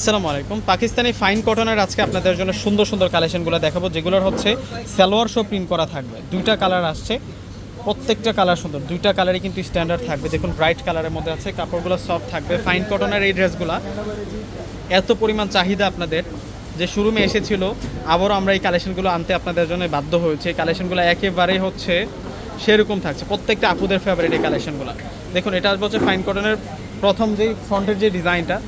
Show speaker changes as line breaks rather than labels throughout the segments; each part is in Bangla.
আসসালামু আলাইকুম। পাকিস্তানি ফাইন কটনের আজকে আপনাদের জন্য সুন্দর সুন্দর কালেকশনগুলো দেখাবো, যেগুলোর হচ্ছে সালোয়ার শো প্রিন্ট করা থাকবে। দুইটা কালার আসছে, প্রত্যেকটা কালার সুন্দর। দুইটা কালারই কিন্তু স্ট্যান্ডার্ড থাকবে। দেখুন ব্রাইট কালারের মধ্যে আছে, কাপড়গুলো সফট থাকবে। ফাইন কটনের এই ড্রেসগুলো এত পরিমাণ চাহিদা আপনাদের, যে শোরুমে এসেছিল, আবারও আমরা এই কালেকশনগুলো আনতে আপনাদের জন্য বাধ্য হয়েছে। এই কালেকশনগুলো একেবারেই হচ্ছে সেরকম থাকছে। প্রত্যেকটা আপুদের ফেভারিট এই কালেকশনগুলো। দেখুন, এটা হচ্ছে ফাইন কটনের প্রথম যেই ফ্রন্টের যে ডিজাইনটা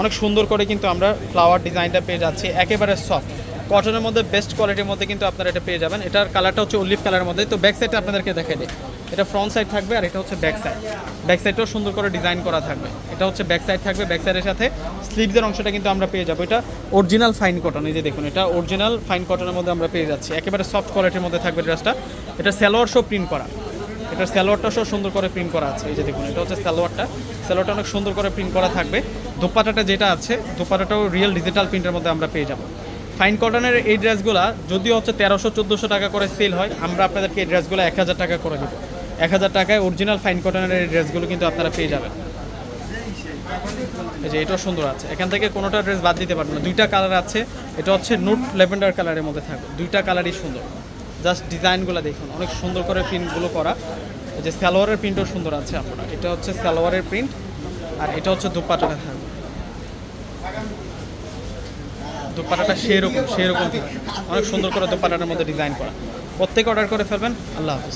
অনেক সুন্দর করে কিন্তু আমরা ফ্লাওয়ার ডিজাইনটা পেয়ে যাচ্ছি। একেবারে সফট কটনের মধ্যে বেস্ট কোয়ালিটির মধ্যে কিন্তু আপনারা এটা পেয়ে যাবেন। এটার কালারটা হচ্ছে অলিভ কালারের মধ্যে। তো ব্যাক সাইডটা আপনাদেরকে দেখাই দিই। এটা ফ্রন্ট সাইড থাকবে আর এটা হচ্ছে ব্যাক সাইড ব্যাক সাইডটাও সুন্দর করে ডিজাইন করা থাকবে। এটা হচ্ছে ব্যাক সাইড থাকবে। ব্যাক সাইডের সাথে স্লিভসের অংশটা কিন্তু আমরা পেয়ে যাব। এটা অরিজিনাল ফাইন কটন এই যে দেখুন, এটা অরিজিনাল ফাইন কটনের মধ্যে আমরা পেয়ে যাচ্ছি। একেবারে সফট কোয়ালিটির মধ্যে থাকবে ড্রেসটা এটা স্যালোয়ার শো প্রিন্ট করা। এটার স্যালোয়ারটা সহ সুন্দর করে প্রিন্ট করা আছে। এই যে দেখুন, এটা হচ্ছে স্যালোয়ারটা স্যালোয়ারটা অনেক সুন্দর করে প্রিন্ট করা থাকবে। দোপাটাটা যেটা আছে দোপাটাটাও রিয়েল ডিজিটাল প্রিন্টের মধ্যে আমরা পেয়ে যাব। ফাইন কটনের এই ড্রেসগুলো যদিও হচ্ছে তেরোশো চোদ্দোশো টাকা করে সেল হয়, আমরা আপনাদেরকে এই ড্রেসগুলো এক হাজার টাকা করে দেবো। এক হাজার টাকায় অরিজিনাল ফাইন কটনের এই ড্রেসগুলো কিন্তু আপনারা পেয়ে যাবেন। এই যে এটাও সুন্দর আছে। এখান থেকে কোনোটা ড্রেস বাদ দিতে পারবেন না। দুইটা কালার আছে। এটা হচ্ছে নোট ল্যাভেন্ডার কালারের মধ্যে থাকবে। দুইটা কালারই সুন্দর। জাস্ট ডিজাইনগুলো দেখুন, অনেক সুন্দর করে প্রিন্টগুলো করা। যে সালোয়ারের প্রিন্টও সুন্দর আছে আপনার। এটা হচ্ছে সালোয়ারের প্রিন্ট আর এটা হচ্ছে দুপাটাটা থাকবে। দুপাটাটা সেরকম সেরকম। অনেক সুন্দর করে দুপাটাটার মধ্যে ডিজাইন করা। প্রত্যেকে অর্ডার করে ফেলবেন। আল্লাহ হাফিজ।